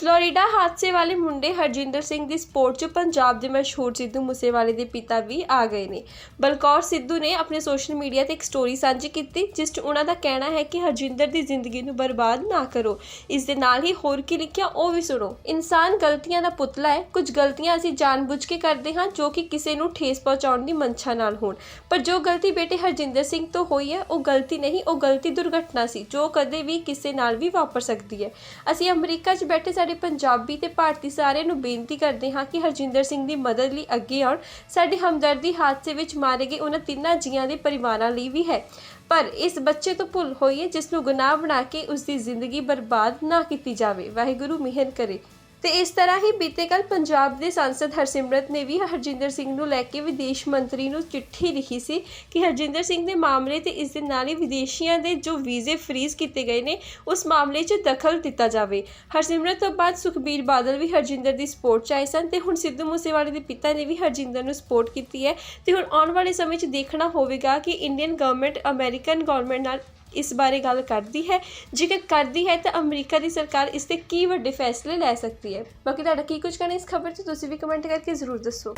Florida ਹਾਦਸੇ ਵਾਲੇ ਮੁੰਡੇ ਹਰਜਿੰਦਰ ਸਿੰਘ ਦੀ ਸਪੋਰਟ 'ਚ ਪੰਜਾਬ ਦੇ ਮਸ਼ਹੂਰ ਸਿੱਧੂ ਮੂਸੇਵਾਲੇ ਦੇ ਪਿਤਾ ਵੀ ਆ ਗਏ ਨੇ। ਬਲਕੌਰ ਸਿੱਧੂ ਨੇ ਆਪਣੇ ਸੋਸ਼ਲ ਮੀਡੀਆ ਤੇ ਇੱਕ ਸਟੋਰੀ ਸਾਂਝੀ ਕੀਤੀ, ਜਿਸ 'ਚ ਉਹਨਾਂ ਦਾ ਕਹਿਣਾ ਹੈ ਕਿ ਹਰਜਿੰਦਰ ਦੀ ਜ਼ਿੰਦਗੀ ਨੂੰ ਬਰਬਾਦ ਨਾ ਕਰੋ। ਇਸ ਦੇ ਨਾਲ ਹੀ ਹੋਰ ਕੀ ਲਿਖਿਆ, ਉਹ ਵੀ ਸੁਣੋ। ਇਨਸਾਨ ਗਲਤੀਆਂ ਦਾ ਪੁਤਲਾ ਹੈ। ਕੁਝ ਗਲਤੀਆਂ ਅਸੀਂ ਜਾਣਬੁੱਝ ਕੇ ਕਰਦੇ ਹਾਂ, ਜੋ ਕਿ ਕਿਸੇ ਨੂੰ ਠੇਸ ਪਹੁੰਚਾਉਣ ਦੀ ਮਨਸ਼ਾ ਨਾਲ ਹੋਣ। ਪਰ ਜੋ ਗਲਤੀ ਬੇਟੇ ਹਰਜਿੰਦਰ ਸਿੰਘ ਤੋਂ ਹੋਈ ਹੈ, ਉਹ ਗਲਤੀ ਨਹੀਂ, ਉਹ ਗਲਤੀ ਦੁਰਘਟਨਾ ਸੀ, ਜੋ ਕਦੇ ਵੀ ਕਿਸੇ ਨਾਲ ਵੀ ਵਾਪਰ ਸਕਦੀ ਹੈ। ਅਸੀਂ ਅਮਰੀਕਾ 'ਚ ਬੈਠੇ ਸਾਡੇ ਪੰਜਾਬੀ ਤੇ ਭਾਰਤੀ ਸਾਰਿਆਂ ਨੂੰ ਬੇਨਤੀ ਕਰਦੇ ਹਾਂ ਕਿ ਹਰਜਿੰਦਰ ਸਿੰਘ ਦੀ ਮਦਦ ਲਈ ਅੱਗੇ ਆਉਣ। ਸਾਡੀ ਹਮਦਰਦੀ ਹਾਦਸੇ ਵਿੱਚ ਮਾਰੇ ਗਏ ਉਹਨਾਂ ਤਿੰਨਾਂ ਜੀਆਂ ਦੇ ਪਰਿਵਾਰਾਂ ਲਈ ਵੀ ਹੈ। ਪਰ ਇਸ ਬੱਚੇ ਤੋਂ ਭੁੱਲ ਹੋਈ ਹੈ ਜਿਸ ਨੂੰ ਗੁਨਾਹ ਬਣਾ ਕੇ ਉਸ ਦੀ ਜ਼ਿੰਦਗੀ ਬਰਬਾਦ ਨਾ ਕੀਤੀ ਜਾਵੇ। ਵਾਹਿਗੁਰੂ ਮਿਹਰ ਕਰੇ। ਤੇ ਇਸ ਤਰ੍ਹਾਂ ਹੀ ਬੀਤੇ ਕੱਲ ਪੰਜਾਬ ਦੇ ਸੰਸਦ ਹਰਸਿਮਰਤ ਨੇ ਵੀ ਹਰਜਿੰਦਰ ਸਿੰਘ ਨੂੰ ਲੈ ਕੇ ਵਿਦੇਸ਼ ਮੰਤਰੀ ਨੂੰ ਚਿੱਠੀ ਲਿਖੀ ਸੀ ਕਿ ਹਰਜਿੰਦਰ ਸਿੰਘ ਦੇ ਮਾਮਲੇ ਤੇ ਇਸ ਦੇ ਨਾਲ ਹੀ ਵਿਦੇਸ਼ੀਆਂ ਦੇ ਜੋ ਵੀਜ਼ੇ ਫ੍ਰੀਜ਼ ਕੀਤੇ ਗਏ ਨੇ, ਉਸ ਮਾਮਲੇ 'ਚ ਦਖਲ ਦਿੱਤਾ ਜਾਵੇ। ਹਰਸਿਮਰਤ ਤੋਂ ਬਾਅਦ ਸੁਖਬੀਰ ਬਾਦਲ ਵੀ ਹਰਜਿੰਦਰ ਦੀ ਸਪੋਰਟ 'ਚ ਆਏ ਸਨ ਤੇ ਹੁਣ ਸਿੱਧੂ ਮੂਸੇਵਾਲੇ ਦੇ ਪਿਤਾ ਨੇ ਵੀ ਹਰਜਿੰਦਰ ਨੂੰ ਸਪੋਰਟ ਕੀਤੀ ਹੈ ਤੇ ਹੁਣ ਆਉਣ ਵਾਲੇ ਸਮੇਂ 'ਚ ਦੇਖਣਾ ਹੋਵੇਗਾ ਕਿ ਇੰਡੀਅਨ ਗਵਰਨਮੈਂਟ ਅਮਰੀਕਨ ਗਵਰਨਮੈਂਟ ਨਾਲ ਇਸ ਬਾਰੇ ਗੱਲ ਕਰਦੀ ਹੈ। ਜੇਕਰ ਕਰਦੀ ਹੈ ਤਾਂ ਅਮਰੀਕਾ ਦੀ ਸਰਕਾਰ ਇਸ ਤੇ ਕੀ ਵੱਡੇ ਫੈਸਲੇ ਲੈ ਸਕਦੀ ਹੈ? ਬਾਕੀ ਤੁਹਾਡਾ ਕੀ ਕੁਝ ਕਹਿਣਾ ਇਸ ਖਬਰ 'ਚ, ਤੁਸੀਂ ਵੀ ਕਮੈਂਟ ਕਰਕੇ ਜ਼ਰੂਰ ਦੱਸੋ।